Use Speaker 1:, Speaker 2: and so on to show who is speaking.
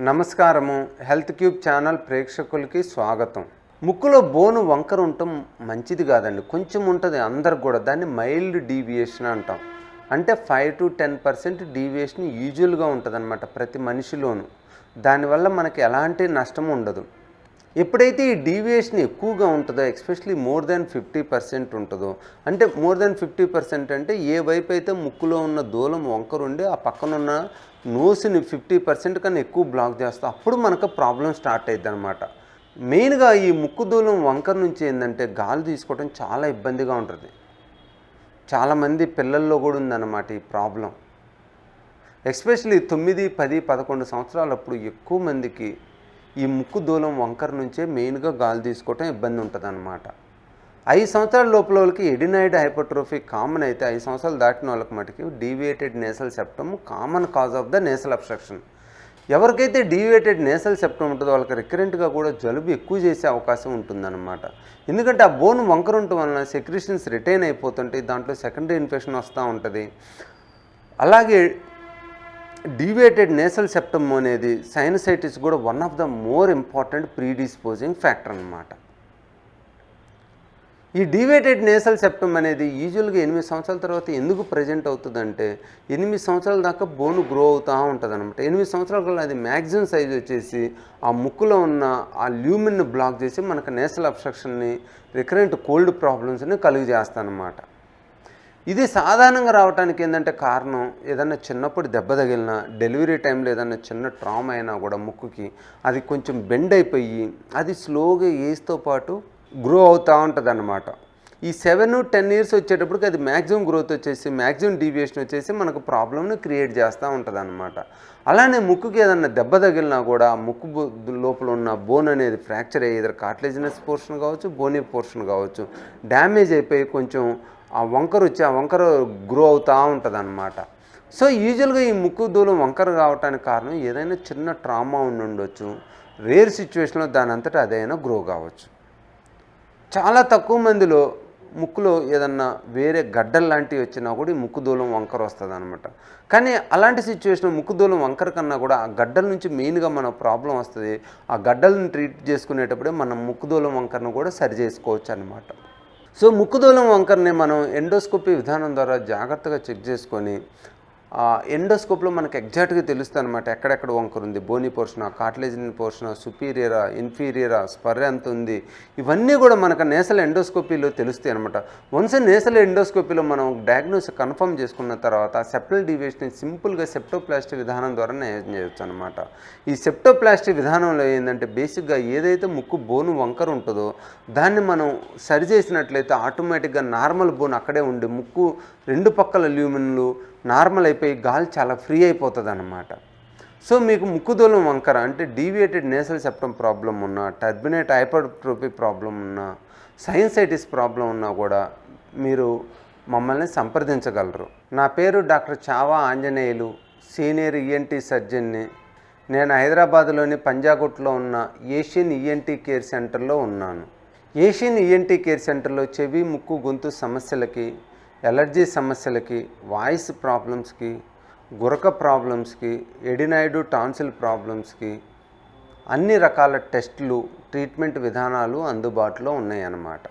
Speaker 1: నమస్కారము. Health cube channel ప్రేక్షకులకి స్వాగతం. ముక్కులో బోను వంకర ఉండటం మంచిది కాదండి. కొంచెం ఉంటుంది అందరికి కూడా. దాన్ని మైల్డ్ డీవియేషన్ అంటాం. అంటే five to ten percent deviation యూజువల్గా ఉంటుంది ప్రతి మనిషిలోనూ. దానివల్ల మనకి ఎలాంటి నష్టం ఉండదు. ఎప్పుడైతే ఈ డీవియేషన్ ఎక్కువగా ఉంటుందో especially more than fifty percent ఉంటుందో అంటే మోర్ దాన్ ఫిఫ్టీ పర్సెంట్ అంటే ఏ వైపు అయితే ముక్కులో ఉన్న దూలం వంకరు ఉండి ఆ పక్కన ఉన్న నోస్ని ఫిఫ్టీ పర్సెంట్ కన్నా ఎక్కువ బ్లాక్ చేస్తా అప్పుడు మనకు ప్రాబ్లం స్టార్ట్ అయ్యిద్ది అనమాట మెయిన్గా ఈ ముక్కు దూలం వంకర నుంచి ఏంటంటే గాలి తీసుకోవడం చాలా ఇబ్బందిగా ఉంటుంది. చాలామంది పిల్లల్లో కూడా ఉందన్నమాట ఈ ప్రాబ్లం. ఎస్పెషలీ తొమ్మిది పది పదకొండు సంవత్సరాలప్పుడు ఎక్కువ మందికి ఈ ముక్కు దూలం వంకర నుంచే మెయిన్గా గాలి తీసుకోవటం ఇబ్బంది ఉంటుంది అనమాట ఐదు సంవత్సరాల లోపల వాళ్ళకి ఎడినైడ్ హైపర్ట్రోఫీ కామన్ అయితే ఐదు సంవత్సరాలు దాటిన వాళ్ళకి మటుకి deviated nasal septum common cause of the nasal obstruction. ఎవరికైతే డీవియేటెడ్ నేసల్ సెప్టమ్ ఉంటుందో వాళ్ళకి రికరెంట్గా కూడా జలుబు ఎక్కువ చేసే అవకాశం ఉంటుందన్నమాట. ఎందుకంటే ఆ బోన్ వంకర ఉండటం వలన సెక్రిషన్స్ రిటైన్ అయిపోతుంటాయి దాంట్లో సెకండరీ ఇన్ఫెక్షన్ వస్తూ ఉంటుంది. అలాగే డీవియేటెడ్ నేసల్ సెప్టమ్ అనేది సైనసైటిస్ కూడా one of the more important predisposing factor అనమాట ఈ డీవేటెడ్ నేసల్ సెప్టమ్ అనేది యూజువల్గా ఎనిమిది సంవత్సరాల తర్వాత ఎందుకు ప్రజెంట్ అవుతుందంటే ఎనిమిది సంవత్సరాల దాకా బోను గ్రో అవుతూ ఉంటుంది అనమాట ఎనిమిది సంవత్సరాల కల్లా అది మ్యాక్సిమం సైజ్ వచ్చేసి ఆ ముక్కులో ఉన్న ఆ ల్యూమిన్ బ్లాక్ చేసి మనకు నేసల్ అబ్స్ట్రక్షన్ని రికరెంట్ కోల్డ్ ప్రాబ్లమ్స్ని కలుగు చేస్తానమాట ఇది సాధారణంగా రావడానికి ఏంటంటే కారణం ఏదన్నా చిన్నప్పుడు దెబ్బ తగిలినా డెలివరీ టైంలో ఏదన్నా చిన్న ట్రామా అయినా కూడా ముక్కుకి అది కొంచెం బెండ్ అయిపోయి అది స్లోగా ఏజ్తో పాటు గ్రో అవుతూ ఉంటుంది అన్నమాట ఈ సెవెన్ టెన్ ఇయర్స్ వచ్చేటప్పటికి అది మ్యాక్సిమం గ్రోత్ వచ్చేసి మ్యాక్సిమం డీవియేషన్ వచ్చేసి మనకు ప్రాబ్లమ్ను క్రియేట్ చేస్తూ ఉంటుంది అనమాట అలానే ముక్కుకి ఏదన్నా దెబ్బ తగిలినా కూడా ముక్కు లోపల ఉన్న బోన్ అనేది ఫ్రాక్చర్ అయ్యి ఇద్దరు కార్టిలేజినస్ పోర్షన్ కావచ్చు బోనీ పోర్షన్ కావచ్చు డ్యామేజ్ అయిపోయి కొంచెం ఆ వంకర వచ్చి ఆ వంకర గ్రో అవుతూ ఉంటుంది అనమాట సో యూజువల్గా ఈ ముక్కు దూలం వంకర కావటానికి కారణం ఏదైనా చిన్న ట్రామా ఉండి ఉండొచ్చు. రేర్ సిచ్యువేషన్లో దాని అంతటా అదైనా గ్రో కావచ్చు. చాలా తక్కువ మందిలో ముక్కులో ఏదన్నా వేరే గడ్డలు లాంటివి వచ్చినా కూడా ఈ ముక్కు దూలం వంకర వస్తుంది అనమాట కానీ అలాంటి సిచ్యువేషన్ ముక్కు దూలం వంకర కన్నా కూడా ఆ గడ్డల నుంచి మెయిన్గా మన ప్రాబ్లం వస్తుంది. ఆ గడ్డలను ట్రీట్ చేసుకునేటప్పుడే మనం ముక్కు దూలం వంకరను కూడా సరి చేసుకోవచ్చు అనమాట సో ముక్కుదూలం వంకరని మనం ఎండోస్కోపీ విధానం ద్వారా జాగ్రత్తగా చెక్ చేసుకొని ఆ ఎండోస్కోప్లో మనకు ఎగ్జాక్ట్గా తెలుస్తుంది అనమాట ఎక్కడెక్కడ వంకరు ఉంది. బోని పోర్షన్ కార్టిలేజిన్ పోర్షన్ సుపీరియరా ఇన్ఫీరియరా స్పర్ ఎంత ఉంది? ఇవన్నీ కూడా మనకు నేసల ఎండోస్కోపీలో తెలుస్తాయి అనమాట వన్స్ నేసల ఎండోస్కోపీలో మనం డయాగ్నోస్ కన్ఫర్మ్ చేసుకున్న తర్వాత సెప్టల్ డీవియేషన్ సింపుల్గా సెప్టోప్లాస్టిక్ విధానం ద్వారా నయం చేయొచ్చు అనమాట ఈ సెప్టోప్లాస్టిక్ విధానంలో ఏంటంటే బేసిక్గా ఏదైతే ముక్కు బోను వంకర ఉంటుందో దాన్ని మనం సరి చేసినట్లయితే ఆటోమేటిక్గా నార్మల్ బోన్ అక్కడే ఉండి ముక్కు రెండు పక్కల ల్యూమిన్లు నార్మల్ అయిపోయి గాలి చాలా ఫ్రీ అయిపోతుంది అన్నమాట సో మీకు ముక్కుదూలం వంకర అంటే డీవియేటెడ్ నేసల్ సెప్టమ్ ప్రాబ్లం ఉన్నా టర్బినేట్ హైపర్ట్రోపీ ప్రాబ్లం ఉన్నా సైన్సైటిస్ ప్రాబ్లం ఉన్నా కూడా మీరు మమ్మల్ని సంప్రదించగలరు. నా పేరు doctor Chava Anjaneyulu senior ENT సర్జన్ని. నేను హైదరాబాద్లోని పంజాగుట్లో ఉన్న ఏషియన్ ఈఎన్టీ కేర్ సెంటర్లో ఉన్నాను. ఏషియన్ ఈఎన్టీ కేర్ సెంటర్లో చెవి ముక్కు గొంతు సమస్యలకి ఎలర్జీ సమస్యలకి వాయిస్ ప్రాబ్లమ్స్కి గురక ప్రాబ్లమ్స్కి ఎడినాయిడు టాన్సిల్ ప్రాబ్లమ్స్కి అన్ని రకాల టెస్టులు ట్రీట్మెంట్ విధానాలు అందుబాటులో ఉన్నాయన్నమాట.